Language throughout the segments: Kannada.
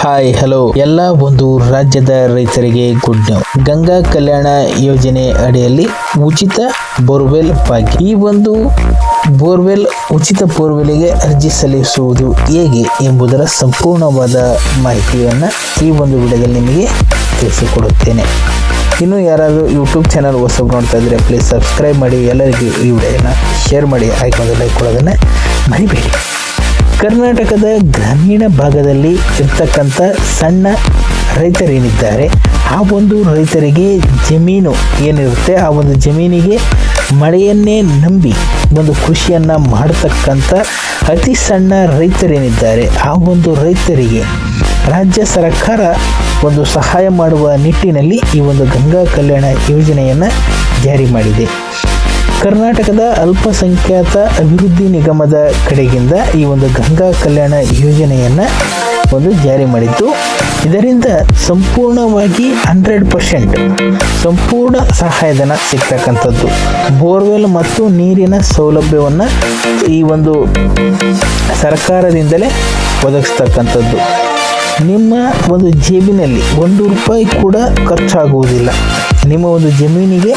ಹಾಯ್ ಹಲೋ ಎಲ್ಲ ಒಂದು ರಾಜ್ಯದ ರೈತರಿಗೆ ಗುಡ್ ನ್ಯೂ ಗಂಗಾ ಕಲ್ಯಾಣ ಯೋಜನೆ ಅಡಿಯಲ್ಲಿ ಉಚಿತ ಬೋರ್ವೆಲ್ ಭಾಗ್ಯ ಈ ಒಂದು ಬೋರ್ವೆಲ್ ಉಚಿತ ಬೋರ್ವೆಲ್ಗೆ ಅರ್ಜಿ ಸಲ್ಲಿಸುವುದು ಹೇಗೆ ಎಂಬುದರ ಸಂಪೂರ್ಣವಾದ ಮಾಹಿತಿಯನ್ನು ಈ ಒಂದು ವಿಡಿಯೋದಲ್ಲಿ ನಿಮಗೆ ತಿಳಿಸಿಕೊಡುತ್ತೇನೆ. ಇನ್ನು ಯಾರಾದರೂ ಯೂಟ್ಯೂಬ್ ಚಾನಲ್ ಹೊಸಬ್ ನೋಡ್ತಾ ಇದ್ದರೆ ಪ್ಲೀಸ್ ಸಬ್ಸ್ಕ್ರೈಬ್ ಮಾಡಿ, ಎಲ್ಲರಿಗೂ ಈ ವಿಡಿಯೋನ ಶೇರ್ ಮಾಡಿ ಆಯ್ಕೊಂಡು ಲೈಕ್ ಕೊಡೋದನ್ನು ಮರಿಬೇಡಿ. ಕರ್ನಾಟಕದ ಗ್ರಾಮೀಣ ಭಾಗದಲ್ಲಿ ಇರ್ತಕ್ಕಂಥ ಸಣ್ಣ ರೈತರೇನಿದ್ದಾರೆ, ಆ ಒಂದು ರೈತರಿಗೆ ಜಮೀನು ಏನಿರುತ್ತೆ, ಆ ಒಂದು ಜಮೀನಿಗೆ ಮಳೆಯನ್ನೇ ನಂಬಿ ಒಂದು ಕೃಷಿಯನ್ನು ಮಾಡತಕ್ಕಂಥ ಅತಿ ಸಣ್ಣ ರೈತರೇನಿದ್ದಾರೆ, ಆ ಒಂದು ರೈತರಿಗೆ ರಾಜ್ಯ ಸರ್ಕಾರ ಒಂದು ಸಹಾಯ ಮಾಡುವ ನಿಟ್ಟಿನಲ್ಲಿ ಈ ಒಂದು ಗಂಗಾ ಕಲ್ಯಾಣ ಯೋಜನೆಯನ್ನು ಜಾರಿ ಮಾಡಿದೆ. ಕರ್ನಾಟಕದ ಅಲ್ಪಸಂಖ್ಯಾತ ಅಭಿವೃದ್ಧಿ ನಿಗಮದ ಕಡೆಗಿಂದ ಈ ಒಂದು ಗಂಗಾ ಕಲ್ಯಾಣ ಯೋಜನೆಯನ್ನು ಒಂದು ಜಾರಿ ಮಾಡಿದ್ದು. ಇದರಿಂದ ಸಂಪೂರ್ಣವಾಗಿ ಹಂಡ್ರೆಡ್ ಪರ್ಸೆಂಟ್ ಸಂಪೂರ್ಣ ಸಹಾಯಧನ ಸಿಗ್ತಕ್ಕಂಥದ್ದು. ಬೋರ್ವೆಲ್ ಮತ್ತು ನೀರಿನ ಸೌಲಭ್ಯವನ್ನು ಈ ಒಂದು ಸರ್ಕಾರದಿಂದಲೇ ಒದಗಿಸ್ತಕ್ಕಂಥದ್ದು. ನಿಮ್ಮ ಒಂದು ಜೇಬಿನಲ್ಲಿ ಒಂದು ರೂಪಾಯಿ ಕೂಡ ಖರ್ಚಾಗುವುದಿಲ್ಲ. ನಿಮ್ಮ ಒಂದು ಜಮೀನಿಗೆ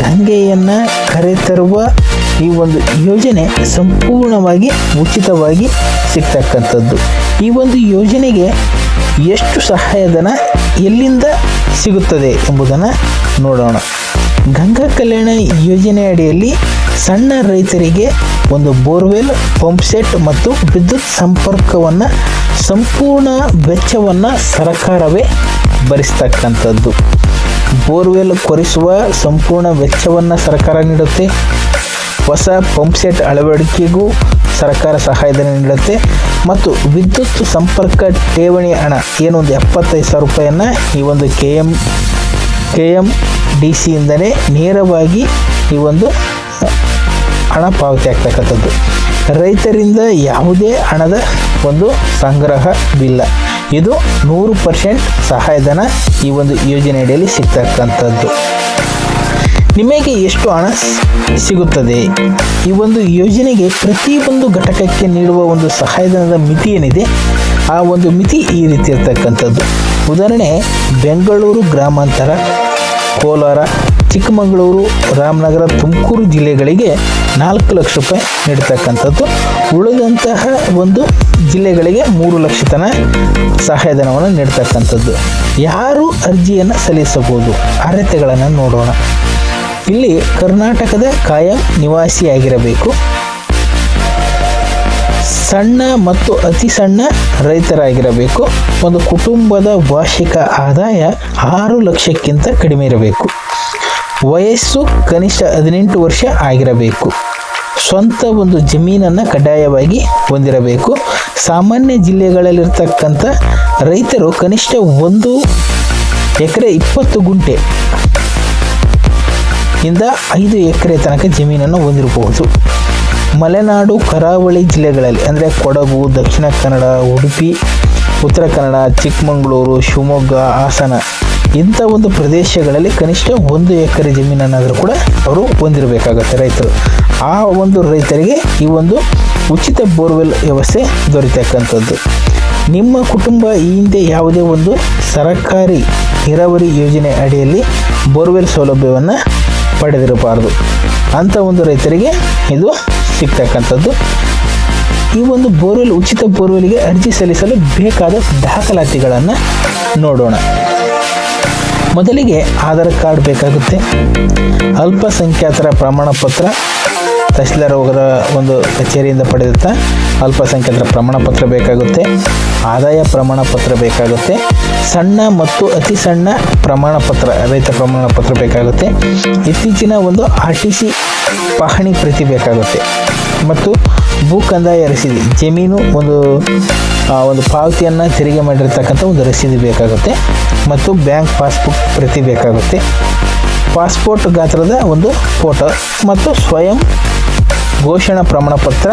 ಗಂಗೆಯನ್ನು ಕರೆತರುವ ಈ ಒಂದು ಯೋಜನೆ ಸಂಪೂರ್ಣವಾಗಿ ಉಚಿತವಾಗಿ ಸಿಗ್ತಕ್ಕಂಥದ್ದು. ಈ ಒಂದು ಯೋಜನೆಗೆ ಎಷ್ಟು ಸಹಾಯಧನ ಎಲ್ಲಿಂದ ಸಿಗುತ್ತದೆ ಎಂಬುದನ್ನು ನೋಡೋಣ. ಗಂಗಾ ಕಲ್ಯಾಣ ಯೋಜನೆ ಅಡಿಯಲ್ಲಿ ಸಣ್ಣ ರೈತರಿಗೆ ಒಂದು ಬೋರ್ವೆಲ್, ಪಂಪ್ ಸೆಟ್ ಮತ್ತು ವಿದ್ಯುತ್ ಸಂಪರ್ಕವನ್ನು ಸಂಪೂರ್ಣ ವೆಚ್ಚವನ್ನು ಸರ್ಕಾರವೇ ಭರಿಸ್ತಕ್ಕಂಥದ್ದು. ಬೋರ್ವೆಲ್ ಕೊರೆಸುವ ಸಂಪೂರ್ಣ ವೆಚ್ಚವನ್ನು ಸರ್ಕಾರ ನೀಡುತ್ತೆ. ಹೊಸ ಪಂಪ್ ಸೆಟ್ ಅಳವಡಿಕೆಗೂ ಸರ್ಕಾರ ಸಹಾಯಧನ ನೀಡುತ್ತೆ. ಮತ್ತು ವಿದ್ಯುತ್ ಸಂಪರ್ಕ ಠೇವಣಿ ಹಣ, ಏನು ಒಂದು ಎಪ್ಪತ್ತೈದು ಸಾವಿರ ರೂಪಾಯಿಯನ್ನು ಈ ಒಂದು K M K M D ಸಿಯಿಂದಲೇ ನೇರವಾಗಿ ಈ ಒಂದು ಹಣ ಪಾವತಿ ಆಗ್ತಕ್ಕಂಥದ್ದು. ರೈತರಿಂದ ಯಾವುದೇ ಹಣದ ಒಂದು ಸಂಗ್ರಹವಿಲ್ಲ ಇದು ನೂರು ಪರ್ಸೆಂಟ್ ಸಹಾಯಧನ ಈ ಒಂದು ಯೋಜನೆ ಅಡಿಯಲ್ಲಿ ಸಿಗ್ತಕ್ಕಂಥದ್ದು. ನಿಮಗೆ ಎಷ್ಟು ಹಣ ಸಿಗುತ್ತದೆ? ಈ ಒಂದು ಯೋಜನೆಗೆ ಪ್ರತಿಯೊಂದು ಘಟಕಕ್ಕೆ ನೀಡುವ ಒಂದು ಸಹಾಯಧನದ ಮಿತಿ ಏನಿದೆ? ಆ ಒಂದು ಮಿತಿ ಈ ರೀತಿ ಇರ್ತಕ್ಕಂಥದ್ದು. ಉದಾಹರಣೆ, ಬೆಂಗಳೂರು ಗ್ರಾಮಾಂತರ ಕೋಲಾರ, ಚಿಕ್ಕಮಗಳೂರು ರಾಮನಗರ ತುಮಕೂರು ಜಿಲ್ಲೆಗಳಿಗೆ ನಾಲ್ಕು ಲಕ್ಷ ರೂಪಾಯಿ ನೀಡ್ತಕ್ಕಂಥದ್ದು. ಉಳಿದಂತಹ ಒಂದು ಜಿಲ್ಲೆಗಳಿಗೆ ಮೂರು ಲಕ್ಷ ತನ ಸಹಾಯಧನವನ್ನು ನೀಡ್ತಕ್ಕಂಥದ್ದು. ಯಾರು ಅರ್ಜಿಯನ್ನು ಸಲ್ಲಿಸಬಹುದು? ಅರ್ಹತೆಗಳನ್ನು ನೋಡೋಣ. ಇಲ್ಲಿ ಕರ್ನಾಟಕದ ಕಾಯಂ ನಿವಾಸಿಯಾಗಿರಬೇಕು. ಸಣ್ಣ ಮತ್ತು ಅತಿ ಸಣ್ಣ ರೈತರಾಗಿರಬೇಕು. ಒಂದು ಕುಟುಂಬದ ವಾರ್ಷಿಕ ಆದಾಯ ಆರು ಲಕ್ಷಕ್ಕಿಂತ ಕಡಿಮೆ ಇರಬೇಕು. ವಯಸ್ಸು ಕನಿಷ್ಠ ಹದಿನೆಂಟು ವರ್ಷ ಆಗಿರಬೇಕು. ಸ್ವಂತ ಒಂದು ಜಮೀನನ್ನು ಕಡ್ಡಾಯವಾಗಿ ಹೊಂದಿರಬೇಕು. ಸಾಮಾನ್ಯ ಜಿಲ್ಲೆಗಳಲ್ಲಿರ್ತಕ್ಕಂಥ ರೈತರು ಕನಿಷ್ಠ ಒಂದು ಎಕರೆ ಇಪ್ಪತ್ತು ಗುಂಟೆ ಇಂದ ಐದು ಎಕರೆ ತನಕ ಜಮೀನನ್ನು ಹೊಂದಿರಬಹುದು. ಮಲೆನಾಡು, ಕರಾವಳಿ ಜಿಲ್ಲೆಗಳಲ್ಲಿ, ಅಂದರೆ ಕೊಡಗು, ದಕ್ಷಿಣ ಕನ್ನಡ, ಉಡುಪಿ ಉತ್ತರ ಕನ್ನಡ, ಚಿಕ್ಕಮಗಳೂರು, ಶಿವಮೊಗ್ಗ, ಹಾಸನ ಇಂಥ ಒಂದು ಪ್ರದೇಶಗಳಲ್ಲಿ ಕನಿಷ್ಠ ಒಂದು ಎಕರೆ ಜಮೀನನ್ನಾದರೂ ಕೂಡ ಅವರು ಹೊಂದಿರಬೇಕಾಗುತ್ತೆ ರೈತರು. ಆ ಒಂದು ರೈತರಿಗೆ ಈ ಒಂದು ಉಚಿತ ಬೋರ್ವೆಲ್ ವ್ಯವಸ್ಥೆ ದೊರೆತಕ್ಕಂಥದ್ದು. ನಿಮ್ಮ ಕುಟುಂಬ ಈ ಹಿಂದೆ ಯಾವುದೇ ಒಂದು ಸರಕಾರಿ ನೀರಾವರಿ ಯೋಜನೆ ಅಡಿಯಲ್ಲಿ ಬೋರ್ವೆಲ್ ಸೌಲಭ್ಯವನ್ನು ಪಡೆದಿರಬಾರದು. ಅಂಥ ಒಂದು ರೈತರಿಗೆ ಇದು ಸಿಗ್ತಕ್ಕಂಥದ್ದು. ಈ ಒಂದು ಬೋರ್ವೆಲ್, ಉಚಿತ ಬೋರ್ವೆಲ್ಗೆ ಅರ್ಜಿ ಸಲ್ಲಿಸಲು ಬೇಕಾದ ದಾಖಲಾತಿಗಳನ್ನು ನೋಡೋಣ. ಮೊದಲಿಗೆ ಆಧಾರ್ ಕಾರ್ಡ್ ಬೇಕಾಗುತ್ತೆ. ಅಲ್ಪಸಂಖ್ಯಾತರ ಪ್ರಮಾಣ ಪತ್ರ ತಹಸೀಲ್ದಾರ್ ಒಂದು ಕಚೇರಿಯಿಂದ ಪಡೆದಂಥ ಅಲ್ಪಸಂಖ್ಯಾತರ ಪ್ರಮಾಣ ಪತ್ರ ಬೇಕಾಗುತ್ತೆ. ಆದಾಯ ಪ್ರಮಾಣ ಪತ್ರ ಬೇಕಾಗುತ್ತೆ. ಸಣ್ಣ ಮತ್ತು ಅತಿ ಸಣ್ಣ ಪ್ರಮಾಣ ಪತ್ರ ರೈತ ಪ್ರಮಾಣ ಪತ್ರ ಬೇಕಾಗುತ್ತೆ. ಇತ್ತೀಚಿನ ಒಂದು ಆರ್ ಟಿ ಸಿ ಪಹಣಿ ಪ್ರತಿ ಬೇಕಾಗುತ್ತೆ. ಮತ್ತು ಭೂ ಕಂದಾಯ ರಸೀದಿ, ಜಮೀನು ಒಂದು ಒಂದು ಪಾವತಿಯನ್ನು ತೆರಿಗೆ ಮಾಡಿರ್ತಕ್ಕಂಥ ಒಂದು ರಸೀದಿ ಬೇಕಾಗುತ್ತೆ. ಮತ್ತು ಬ್ಯಾಂಕ್ ಪಾಸ್ಬುಕ್ ಪ್ರತಿ ಬೇಕಾಗುತ್ತೆ. ಪಾಸ್ಪೋರ್ಟ್ ಗಾತ್ರದ ಒಂದು ಫೋಟೋ ಮತ್ತು ಸ್ವಯಂ ಘೋಷಣಾ ಪ್ರಮಾಣ ಪತ್ರ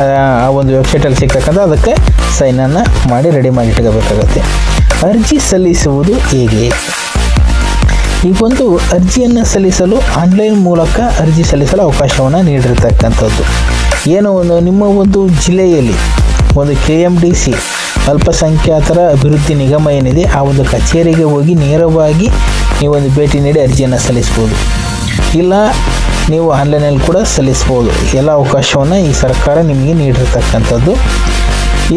ಆ ಆ ಒಂದು ವೆಬ್ಸೈಟಲ್ಲಿ ಸಿಗ್ತಕ್ಕಂಥ ಅದಕ್ಕೆ ಸೈನನ್ನು ಮಾಡಿ ರೆಡಿ ಮಾಡಿ ಇಟ್ಕೋಬೇಕಾಗುತ್ತೆ. ಅರ್ಜಿ ಸಲ್ಲಿಸುವುದು ಹೇಗೆ? ಈ ಒಂದು ಅರ್ಜಿಯನ್ನು ಸಲ್ಲಿಸಲು ಆನ್ಲೈನ್ ಮೂಲಕ ಅರ್ಜಿ ಸಲ್ಲಿಸಲು ಅವಕಾಶವನ್ನು ನೀಡಿರ್ತಕ್ಕಂಥದ್ದು. ಏನು ಒಂದು ನಿಮ್ಮ ಒಂದು ಜಿಲ್ಲೆಯಲ್ಲಿ ಒಂದು ಕೆ ಎಂ ಡಿ ಸಿ ಅಲ್ಪಸಂಖ್ಯಾತರ ಅಭಿವೃದ್ಧಿ ನಿಗಮ ಏನಿದೆ, ಆ ಒಂದು ಕಚೇರಿಗೆ ಹೋಗಿ ನೇರವಾಗಿ ನೀವೊಂದು ಭೇಟಿ ನೀಡಿ ಅರ್ಜಿಯನ್ನು ಸಲ್ಲಿಸ್ಬೋದು. ಇಲ್ಲ, ನೀವು ಆನ್ಲೈನಲ್ಲಿ ಕೂಡ ಸಲ್ಲಿಸ್ಬೋದು. ಎಲ್ಲ ಅವಕಾಶವನ್ನು ಈ ಸರ್ಕಾರ ನಿಮಗೆ ನೀಡಿರ್ತಕ್ಕಂಥದ್ದು.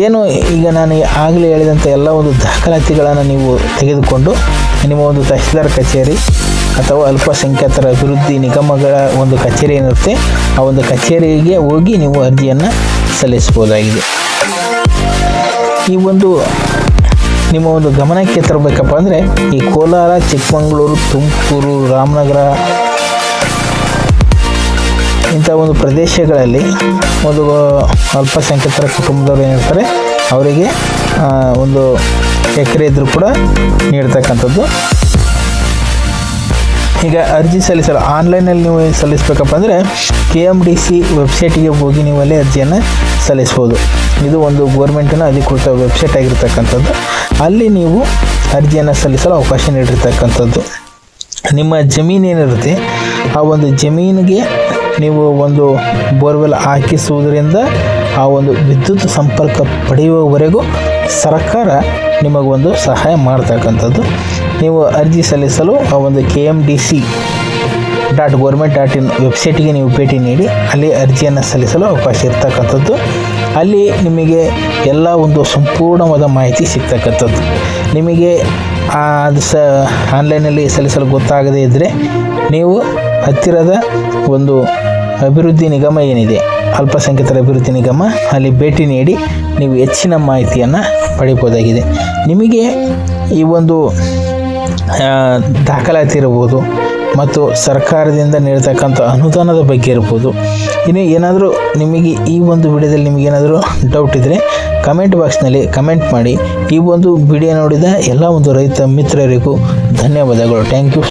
ಏನು ಈಗ ನಾನು ಆಗಲೇ ಹೇಳಿದಂಥ ಎಲ್ಲ ಒಂದು ದಾಖಲಾತಿಗಳನ್ನು ನೀವು ತೆಗೆದುಕೊಂಡು ನಿಮ್ಮ ಒಂದು ತಹಸೀಲ್ದಾರ್ ಕಚೇರಿ ಅಥವಾ ಅಲ್ಪಸಂಖ್ಯಾತರ ಅಭಿವೃದ್ಧಿ ನಿಗಮಗಳ ಒಂದು ಕಚೇರಿ ಏನಿರುತ್ತೆ ಆ ಒಂದು ಕಚೇರಿಗೆ ಹೋಗಿ ನೀವು ಅರ್ಜಿಯನ್ನು ಸಲ್ಲಿಸ್ಬೋದಾಗಿದೆ ಈ ಒಂದು, ನಿಮ್ಮ ಒಂದು ಗಮನಕ್ಕೆ ತರಬೇಕಪ್ಪ ಅಂದರೆ ಈ ಕೋಲಾರ, ಚಿಕ್ಕಮಗಳೂರು, ತುಮಕೂರು, ರಾಮನಗರ ಇಂಥ ಒಂದು ಪ್ರದೇಶಗಳಲ್ಲಿ ಒಂದು ಅಲ್ಪಸಂಖ್ಯಾತರ ಕುಟುಂಬದವರು ಏನಿರ್ತಾರೆ, ಅವರಿಗೆ ಒಂದು ಎಕರೆ ಇದ್ದರೂ ಕೂಡ ನೀಡ್ತಕ್ಕಂಥದ್ದು. ಈಗ ಅರ್ಜಿ ಸಲ್ಲಿಸಲು ಆನ್ಲೈನಲ್ಲಿ ನೀವು ಸಲ್ಲಿಸಬೇಕಪ್ಪ ಅಂದರೆ ಕೆ ಎಂ ಡಿ ಸಿ ವೆಬ್ಸೈಟಿಗೆ ಹೋಗಿ ನೀವು ಅಲ್ಲಿ ಅರ್ಜಿಯನ್ನು ಸಲ್ಲಿಸ್ಬೋದು. ಇದು ಒಂದು ಗೋರ್ಮೆಂಟಿನ ಅಧಿಕೃತ ವೆಬ್ಸೈಟ್ ಆಗಿರ್ತಕ್ಕಂಥದ್ದು. ಅಲ್ಲಿ ನೀವು ಅರ್ಜಿಯನ್ನು ಸಲ್ಲಿಸಲು ಅವಕಾಶ ನೀಡಿರ್ತಕ್ಕಂಥದ್ದು. ನಿಮ್ಮ ಜಮೀನು ಏನಿರುತ್ತೆ, ಆ ಒಂದು ಜಮೀನಿಗೆ ನೀವು ಒಂದು ಬೋರ್ವೆಲ್ ಹಾಕಿಸುವುದರಿಂದ ಆ ಒಂದು ವಿದ್ಯುತ್ ಸಂಪರ್ಕ ಪಡೆಯುವವರೆಗೂ ಸರ್ಕಾರ ನಿಮಗೊಂದು ಸಹಾಯ ಮಾಡ್ತಕ್ಕಂಥದ್ದು. ನೀವು ಅರ್ಜಿ ಸಲ್ಲಿಸಲು ಆ ಒಂದು K M D C dot government dot in ವೆಬ್ಸೈಟಿಗೆ ನೀವು ಭೇಟಿ ನೀಡಿ, ಅಲ್ಲಿ ಅರ್ಜಿಯನ್ನು ಸಲ್ಲಿಸಲು ಅವಕಾಶ ಇರ್ತಕ್ಕಂಥದ್ದು. ಅಲ್ಲಿ ನಿಮಗೆ ಎಲ್ಲ ಒಂದು ಸಂಪೂರ್ಣವಾದ ಮಾಹಿತಿ ಸಿಗ್ತಕ್ಕಂಥದ್ದು. ನಿಮಗೆ ಅದು ಸ ಆನ್ಲೈನಲ್ಲಿ ಸಲ್ಲಿಸಲು ಗೊತ್ತಾಗದೇ ಇದ್ದರೆ ನೀವು ಹತ್ತಿರದ ಒಂದು ಅಭಿವೃದ್ಧಿ ನಿಗಮ ಏನಿದೆ? ಅಲ್ಪಸಂಖ್ಯಾತರ ಅಭಿವೃದ್ಧಿ ನಿಗಮ, ಅಲ್ಲಿ ಭೇಟಿ ನೀಡಿ ನೀವು ಹೆಚ್ಚಿನ ಮಾಹಿತಿಯನ್ನು ಪಡಿಬೋದಾಗಿದೆ. ನಿಮಗೆ ಈ ಒಂದು ದಾಖಲಾತಿ ಇರ್ಬೋದು ಮತ್ತು ಸರ್ಕಾರದಿಂದ ನೀಡತಕ್ಕಂಥ ಅನುದಾನದ ಬಗ್ಗೆ ಇರ್ಬೋದು. ಇನ್ನು ಏನಾದರೂ ನಿಮಗೆ ಈ ಒಂದು ವಿಡಿಯೋದಲ್ಲಿ ನಿಮಗೇನಾದರೂ ಡೌಟ್ ಇದ್ದರೆ ಕಮೆಂಟ್ ಬಾಕ್ಸ್ನಲ್ಲಿ ಕಮೆಂಟ್ ಮಾಡಿ. ಈ ಒಂದು ವಿಡಿಯೋ ನೋಡಿದ ಎಲ್ಲ ಒಂದು ರೈತ ಮಿತ್ರರಿಗೂ ಧನ್ಯವಾದಗಳು. Thank you